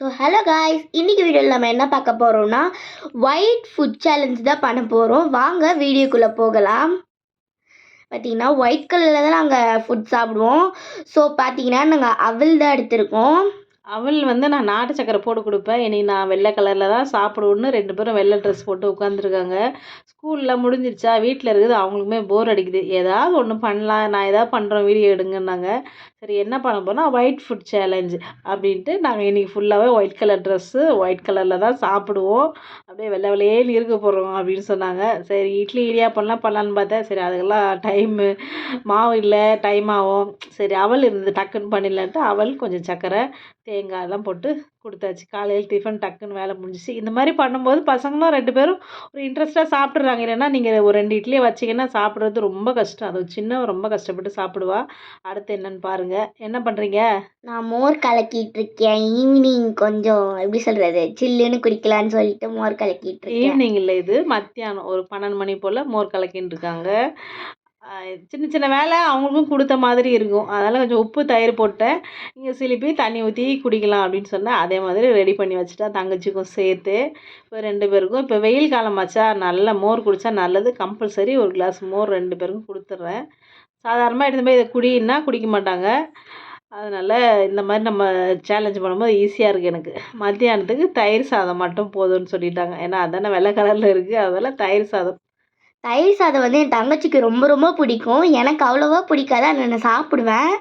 So hello guys இன்னைக்கு வீடியோவில் நம்ம என்ன பார்க்க போகிறோம்னா ஒயிட் ஃபுட் சேலஞ்ச் தான் பண்ண போகிறோம் வாங்க வீடியோக்குள்ளே போகலாம். பார்த்தீங்கன்னா ஒயிட் கலரில் தான் நாங்கள் ஃபுட் சாப்பிடுவோம். ஸோ பார்த்தீங்கன்னா நாங்கள் அவல் தான் எடுத்திருக்கோம். அவள் வந்து நான் நாட்டு சக்கரை போட்டு கொடுப்பேன். இன்றைக்கி நான் வெள்ளை கலரில் தான் சாப்பிடுவோன்னு ரெண்டு பேரும் வெள்ளை ட்ரெஸ் போட்டு உட்காந்துருக்காங்க ஸ்கூலில் முடிஞ்சிருச்சா? வீட்டில் இருக்குது. அவங்களுக்குமே போர் அடிக்குது. ஏதாவது ஒன்று பண்ணலாம். நான் ஏதாவது பண்ணுறோம் வீடியோ எடுங்கன்னாங்க. சரி என்ன பண்ண போனால் ஒயிட் ஃபுட் சேலஞ்சு அப்படின்ட்டு நாங்கள் இன்றைக்கி ஃபுல்லாகவே ஒயிட் கலர் ட்ரெஸ்ஸு ஒயிட் கலரில் தான் சாப்பிடுவோம். அப்படியே வெள்ளை வெள்ளையேன்னு இருக்க போகிறோம் அப்படின்னு சொன்னாங்க. சரி இட்லி இடியாப்பம்லாம் பண்ணலான்னு பார்த்தேன். சரி அதுக்கெல்லாம் டைமு மாவு இல்லை டைம் ஆகும். சரி அவள் இருந்தது டக்குன்னு பண்ணிடலான்ட்டு அவள் கொஞ்சம் சக்கரை தேங்காய் எல்லாம் போட்டு கொடுத்தாச்சு. காலையில் டிஃபன் டக்குன்னு வேலை முடிஞ்சிச்சு. இந்த மாதிரி பண்ணும்போது பசங்களும் ரெண்டு பேரும் ஒரு இன்ட்ரெஸ்ட்டாக சாப்பிட்றாங்க இல்லைன்னா நீங்கள் ஒரு ரெண்டு இட்லியை வச்சிங்கன்னா சாப்பிட்றது ரொம்ப கஷ்டம். அது சின்ன ரொம்ப கஷ்டப்பட்டு சாப்பிடுவா. அடுத்து என்னன்னு பாருங்கள் என்ன பண்ணுறீங்க நான் மோர் கலக்கிட்டு இருக்கேன். ஈவினிங் கொஞ்சம் எப்படி சொல்கிறது சில்லுன்னு குடிக்கலான்னு சொல்லிட்டு மோர் கலக்கிட்டு ஈவினிங் இல்லை இது. மத்தியானம் ஒரு பன்னெண்டு மணி போல் மோர் கலக்கின்னு இருக்காங்க. சின்ன சின்ன வேலை அவங்களுக்கும் கொடுத்த மாதிரி இருக்கும். அதனால் கொஞ்சம் உப்பு தயிர் போட்டேன். இங்கே சிலிப்பி தண்ணி ஊற்றி குடிக்கலாம் அப்படின்னு சொன்னேன் அதே மாதிரி ரெடி பண்ணி வச்சுட்டா தங்கச்சிக்கும் சேர்த்து. இப்போ ரெண்டு பேருக்கும் இப்போ வெயில் காலமாச்சா நல்ல மோர் குடித்தா நல்லது. கம்பல்சரி ஒரு கிளாஸ் மோர் ரெண்டு பேருக்கும் கொடுத்துட்றேன் சாதாரணமாக எடுத்து போய் இதை குடின்னா குடிக்க மாட்டாங்க. அதனால் இந்த மாதிரி நம்ம சேலஞ்ச் பண்ணும்போது ஈஸியாக இருக்குது எனக்கு. மத்தியானத்துக்கு தயிர் சாதம் மட்டும் போதும்னு சொல்லிட்டாங்க. ஏன்னா அதானே வெள்ளை கலரில் இருக்குது அதனால் தயிர் சாதம் தயிர் சாதம் வந்து என் தங்கச்சிக்கு ரொம்ப ரொம்ப பிடிக்கும். எனக்கு அவ்வளோவா பிடிக்காது. அதை நான் சாப்பிடுவேன்.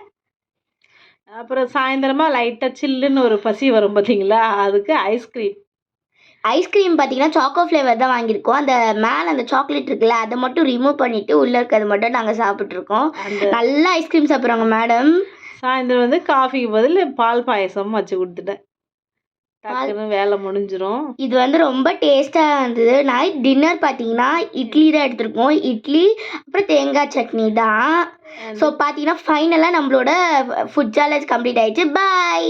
அப்புறம் சாயந்தரமா லைட்டாக சில்லுன்னு ஒரு பசி வரும் பார்த்தீங்களா அதுக்கு ஐஸ்கிரீம் ஐஸ்கிரீம் பார்த்தீங்கன்னா சாக்கோ ஃப்ளேவர் தான் வாங்கியிருக்கோம். அந்த மேலே அந்த சாக்லேட் இருக்குல்ல அதை மட்டும் ரிமூவ் பண்ணிவிட்டு உள்ளே இருக்கிறது மட்டும் நாங்கள் சாப்பிட்ருக்கோம் நல்லா ஐஸ்கிரீம் சாப்பிட்றாங்க மேடம் சாயந்தரம் வந்து காஃபிக்கு பதில் பால் பாயசம் வச்சு கொடுத்துட்டேன். டக்குன்னு வேலை முடிஞ்சிரும். இது வந்து ரொம்ப டேஸ்ட்டாக இருந்தது. நைட் டின்னர் பார்த்தீங்கன்னா இட்லி தான் எடுத்திருக்கோம் இட்லி அப்புறம் தேங்காய் சட்னி தான். ஸோ பார்த்தீங்கன்னா ஃபைனலாக நம்மளோட ஃபுட் சேலஞ்ச் கம்ப்ளீட் ஆயிடுச்சு. பாய்